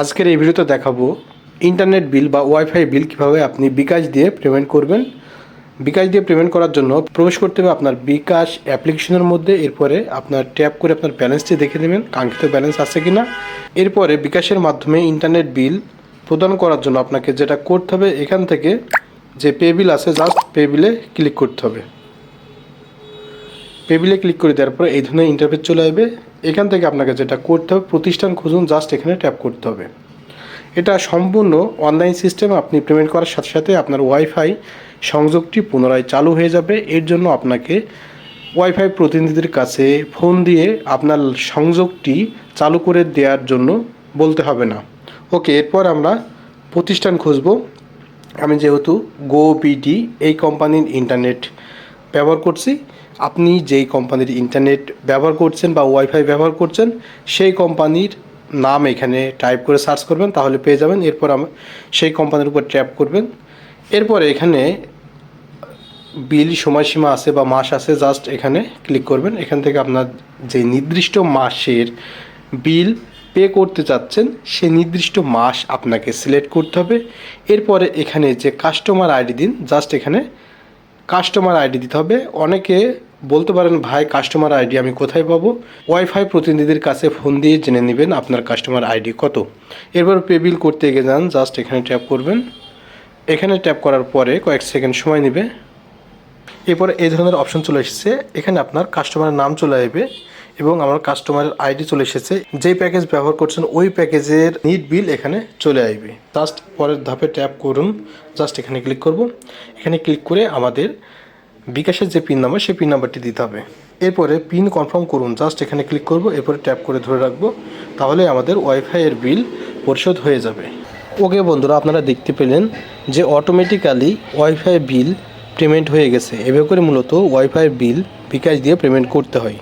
আজকের এই ভিডিওতে দেখাবো ইন্টারনেট বিল বা ওয়াইফাই বিল কীভাবে আপনি বিকাশ দিয়ে পেমেন্ট করবেন। বিকাশ দিয়ে পেমেন্ট করার জন্য প্রবেশ করতে হবে আপনার বিকাশ অ্যাপ্লিকেশনের মধ্যে, এরপরে আপনার ট্যাপ করে আপনার ব্যালেন্সটি দেখে নেবেন, কাঙ্ক্ষিত ব্যালেন্স আছে কি না এরপরে বিকাশের মাধ্যমে ইন্টারনেট বিল প্রদান করার জন্য আপনাকে যেটা করতে হবে, এখান থেকে যে পে বিল আছে জাস্ট পে বিলে ক্লিক করতে হবে। পেবিলে ক্লিক করে দেওয়ার পরে এই ধরনের ইন্টারফেস চলে আসবে। এখান থেকে আপনাকে যেটা করতে হবে, প্রতিষ্ঠান খুঁজুন জাস্ট এখানে ট্যাপ করতে হবে। এটা সম্পূর্ণ অনলাইন সিস্টেম আপনি পেমেন্ট করার সাথে সাথে আপনার ওয়াইফাই সংযোগটি পুনরায় চালু হয়ে যাবে। এর জন্য আপনাকে ওয়াইফাই প্রতিনিধিদের কাছে ফোন দিয়ে আপনার সংযোগটি চালু করে দেওয়ার জন্য বলতে হবে না। ওকে এরপর আমরা প্রতিষ্ঠান খুঁজব। আমি যেহেতু গো বিডি এই কোম্পানির ইন্টারনেট ব্যবহার করছি। আপনি যেই কোম্পানির ইন্টারনেট ব্যবহার করছেন বা ওয়াইফাই ব্যবহার করছেন, সেই কোম্পানির নাম এখানে টাইপ করে সার্চ করবেন, তাহলে পেয়ে যাবেন। এরপর সেই কোম্পানির উপর ট্যাপ করবেন। এরপরে এখানে বিল সময়সীমা আছে বা মাস আছে জাস্ট এখানে ক্লিক করবেন। এখান থেকে আপনার যে নির্দিষ্ট মাসের বিল পে করতে চাচ্ছেন সে নির্দিষ্ট মাস আপনাকে সিলেক্ট করতে হবে। এরপরে এখানে যে কাস্টমার আইডি দিন জাস্ট এখানে কাস্টমার আইডি দিতে হবে। অনেকে বলতে পারেন, ভাই কাস্টমার আইডি আমি কোথায় পাবো? ওয়াইফাই প্রতিনিধির কাছে ফোন দিয়ে জেনে নেবেন আপনার কাস্টমার আইডি কত। এরপর পে বিল করতে গিয়ে যান জাস্ট এখানে ট্যাপ করবেন। এখানে ট্যাপ করার পরে কয়েক সেকেন্ড সময় নেবে। এরপর এই ধরনের অপশন চলে এসেছে। এখানে আপনার কাস্টমারের নাম চলে আসবে। এবং আমার কাস্টমারের আইডি চলে এসেছে। যেই প্যাকেজ ব্যবহার করছেন, ওই প্যাকেজের নিট বিল এখানে চলে আসবে। জাস্ট পরের ধাপে ট্যাপ করুন। জাস্ট এখানে ক্লিক করব। এখানে ক্লিক করে আমাদের বিকাশের যে পিন নাম্বার সেই পিন নাম্বারটি দিতে হবে। এরপরে পিন কনফার্ম করুন। জাস্ট এখানে ক্লিক করব। এরপরে ট্যাপ করে ধরে রাখব। তাহলে আমাদের ওয়াইফাইয়ের বিল পরিশোধ হয়ে যাবে। ওকে বন্ধুরা, আপনারা দেখতে পেলেন যে অটোমেটিক্যালি ওয়াইফাই বিল পেমেন্ট হয়ে গেছে। এভাবে করে মূলত ওয়াইফাই বিল বিকাশ দিয়ে পেমেন্ট করতে হয়।